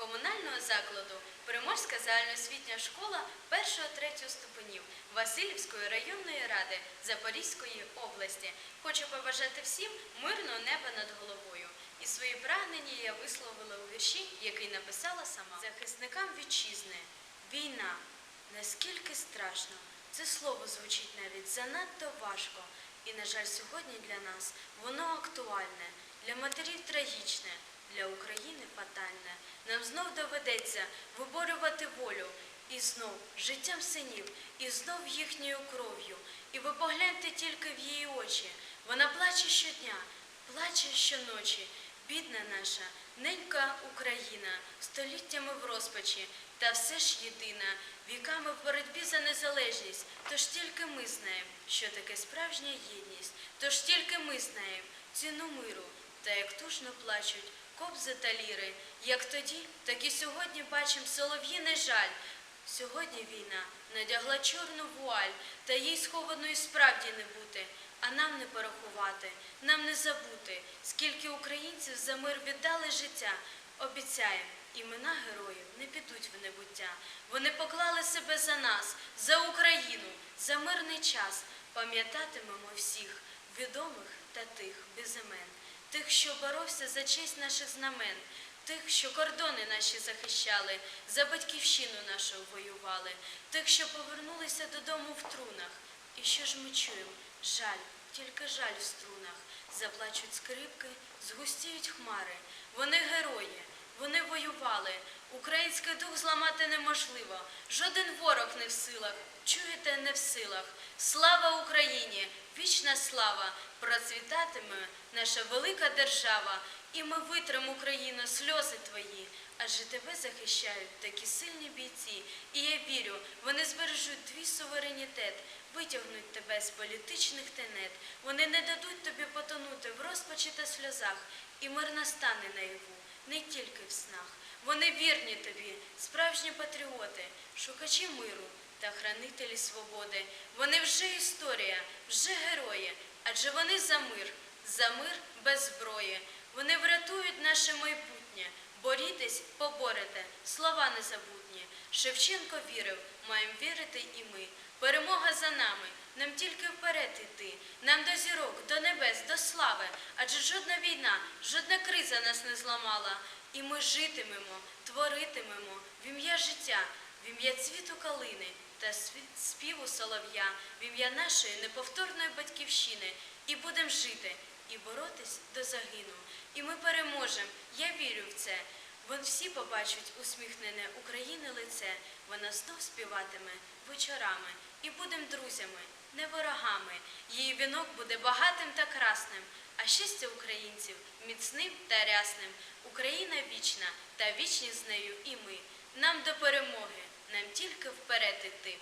комунального закладу Приморська загальноосвітня школа 1-3 ступенів Васильівської районної ради Запорізької області. Хочу побажати всім мирного неба над головою. І свої прагнення я висловила у вірші, який написала сама. Захисникам вітчизни. Війна. Наскільки страшно. Це слово звучить навіть занадто важко. І, на жаль, сьогодні для нас воно актуальне, для матерів трагічне. Нам знов доведеться виборювати волю і знов життям синів, і знов їхньою кров'ю. І ви погляньте тільки в її очі. Вона плаче щодня, плаче щоночі. Бідна наша, ненька Україна, століттями в розпачі, та все ж єдина, віками в боротьбі за незалежність. Тож тільки ми знаємо, що таке справжня єдність. Тож тільки ми знаємо ціну миру, та як тужно плачуть кобзи та ліри. Як тоді, так і сьогодні бачимо солов'їний жаль. Сьогодні війна надягла чорну вуаль, та їй схованої справді не бути. А нам не порахувати, нам не забути, скільки українців за мир віддали життя. Обіцяємо, імена героїв не підуть в небуття. Вони поклали себе за нас, за Україну, за мирний час. Пам'ятатимемо всіх, відомих та тих без імен, тих, що боровся за честь наших знамен, тих, що кордони наші захищали, за батьківщину нашу воювали, тих, що повернулися додому в трунах. І що ж ми чуємо? Жаль, тільки жаль в струнах. Заплачуть скрипки, згустіють хмари. Вони герої, вони воювали. Український дух зламати неможливо. Жоден ворог не в силах. Чуєте, не в силах. Слава Україні! Вічна слава! Процвітатиме наша велика держава. І ми витримо Україну сльози твої. Адже тебе захищають такі сильні бійці. І я вірю, вони збережуть твій суверенітет, витягнуть тебе з політичних тенет. Вони не дадуть тобі потонути в розпачі та сльозах, і мир настане наяву, не тільки в снах. Вони вірні тобі, справжні патріоти, шукачі миру та хранителі свободи. Вони вже історія, вже герої, адже вони за мир, за мир без зброї. Вони врятують наше майбутнє. Борітесь, поборете, слова незабутні. Шевченко вірив, маємо вірити і ми. Перемога за нами, нам тільки вперед іти. Нам до зірок, до небес, до слави. Адже жодна війна, жодна криза нас не зламала. І ми житимемо, творитимемо в ім'я життя, в ім'я цвіту калини та співу солов'я, в ім'я нашої неповторної батьківщини. І будемо жити, і боротись до загину. І ми переможемо. Я вірю в це. Вон всі побачать усміхнене України лице. Вона знов співатиме вечорами. І будем друзями, не ворогами. Її вінок буде багатим та красним, а щастя українців міцним та рясним. Україна вічна, та вічні з нею і ми. Нам до перемоги, нам тільки вперед іти.